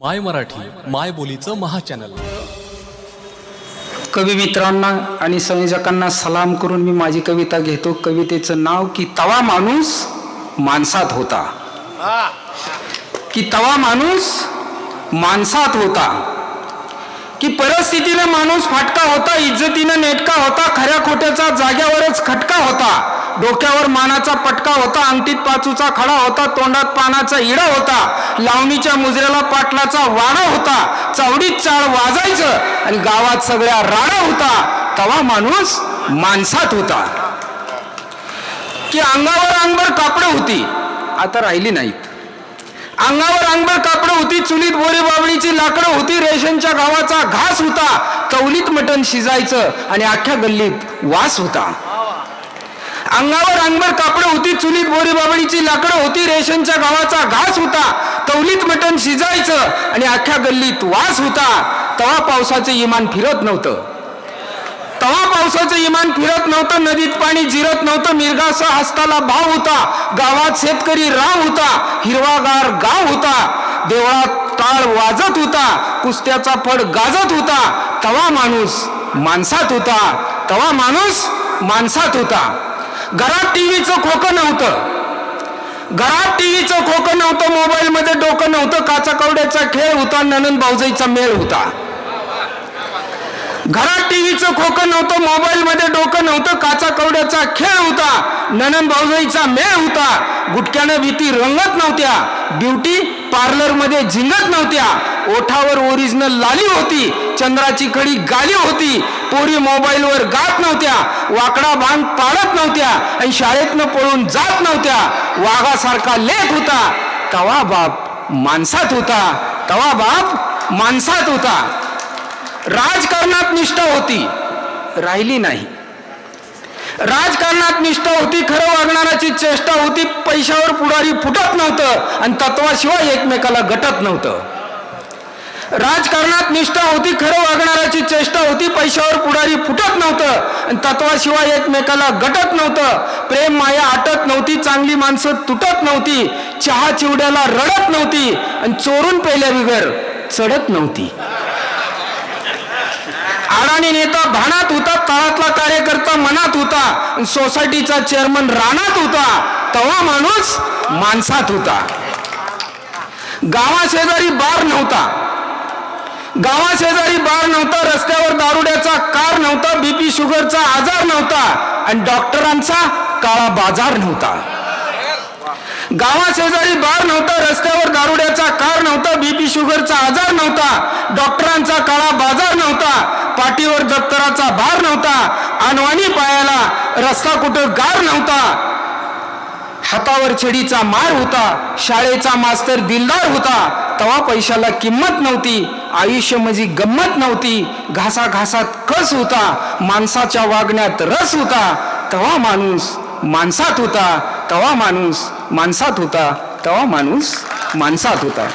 माय मराठी माय बोलीचं महाचॅनल कवी मित्रांना आणि संयोजकांना सलाम करून मी माझी कविता घेतो. कवितेचं नाव की तवा माणूस माणसात होता. की तवा माणूस माणसात होता. की परिस्थितीनं माणूस फाटका होता इज्जतीनं नेटका होता खऱ्या खोट्याचा जाग्यावरच खटका होता. डोक्यावर मानाचा पटका होता अंगठीत पाचूचा खडा होता तोंडात पानाचा इडा होता लावणीच्या मुजऱ्याला पाटलाचा वाडा होता चावडीत चाळ वाजायचं आणि गावात सगळ्या राडा होता तवा माणूस माणसात होता. की अंगावर अंगभर कापडं होती आता राहिली नाहीत. अंगावर अंगभर कापडं होती चुलीत बोरी बाबळीची लाकडं होती रेशनच्या गावाचा घास होता कवलीत मटण शिजायचं आणि अख्ख्या गल्लीत वास होता. अंगावर अंगभर कापडं होती चुलीत बोरी बाबळीची लाकडं होती रेशनच्या गावाचा घास होता तवलीत मटण शिजायचं आणि अख्ख्या गल्लीत वास होता. तवा पावसाचं इमान फिरत नव्हतं. तवा पावसाचं इमान फिरत नव्हतं नदीत पाणी जिरत नव्हतं मिरगासा हस्ताला भाव होता गावात शेतकरी राव होता हिरवागार गाव होता देवळात टाळ वाजत होता कुस्त्याचा फड गाजत होता तवा माणूस माणसात होता तवा माणूस माणसात होता. घरात टीव्हीचं खोकं नव्हतं. घरात टीव्हीचं खोकं नव्हतं मोबाईलमध्ये डोकं नव्हतं काचा कवड्याचा खेळ होता ननन भाऊजाईचा मेळ होता. घरात टीव्हीचं खोकं नव्हतं मोबाईलमध्ये डोकं नव्हतं काचा कवड्याचा खेळ होता ननन भाऊजाईचा मेळ होता. गुटक्यानं भीती रंगत नव्हत्या ब्युटी पार्लरमध्ये झिंगत नव्हत्या. ओठावर ओरिजिनल लाली होती चंद्राची कडी गाली होती पोरी मोबाईलवर गात नव्हत्या वाकडा भांग पाळत नव्हत्या आणि शाळेतनं पळून जात नव्हत्या. वाघासारखा लेख होता तवा बाप माणसात होता तवा बाप माणसात होता. राजकारणात निष्ठा होती राहिली नाही. राजकारणात निष्ठा होती खरं वागणाराची चेष्टा होती पैशावर पुढारी फुटत नव्हतं आणि तत्वाशिवाय एकमेकाला गटत नव्हतं. राजकारणात निष्ठा होती खरं वागणाराची चेष्टा होती पैशावर पुढारी फुटत नव्हतं आणि तत्वाशिवाय एकमेकाला गटत नव्हतं. प्रेम माया आटत नव्हती चांगली माणसं तुटत नव्हती चहा चिवड्याला रडत नव्हती आणि चोरून पेल्या बिगर चढत नव्हती. अडाणी नेता भानात होता तळातला कार्यकर्ता मनात होता सोसायटीचा चेअरमन रानात होता. तवा माणूस माणसात होता. गावाशेजारी बार गावाशेजारी बार नव्हता रस्त्यावर दारुड्याचा कार नव्हता बीपी शुगरचा आजार नव्हता आणि डॉक्टरांचा काळा बाजार नव्हता. गावाशेजारी बार नव्हता रस्त्यावर दारुड्याचा कार नव्हता बीपी शुगरचा आजार नव्हता डॉक्टरांचा काळा बाजार नव्हता पाठीवर दप्तराचा भार नव्हता अनवाणी पायाला रस्ता कुठं गार नव्हता. हातावर छडीचा मार होता शाळेचा मास्तर दिलदार होता तवा पैशाला किंमत नव्हती आयुष्य म्हणजे गंमत नव्हती घासा घासात कस होता माणसाच्या वागण्यात रस होता तवा माणूस माणसात होता तवा माणूस माणसात होता तवा माणूस माणसात होता.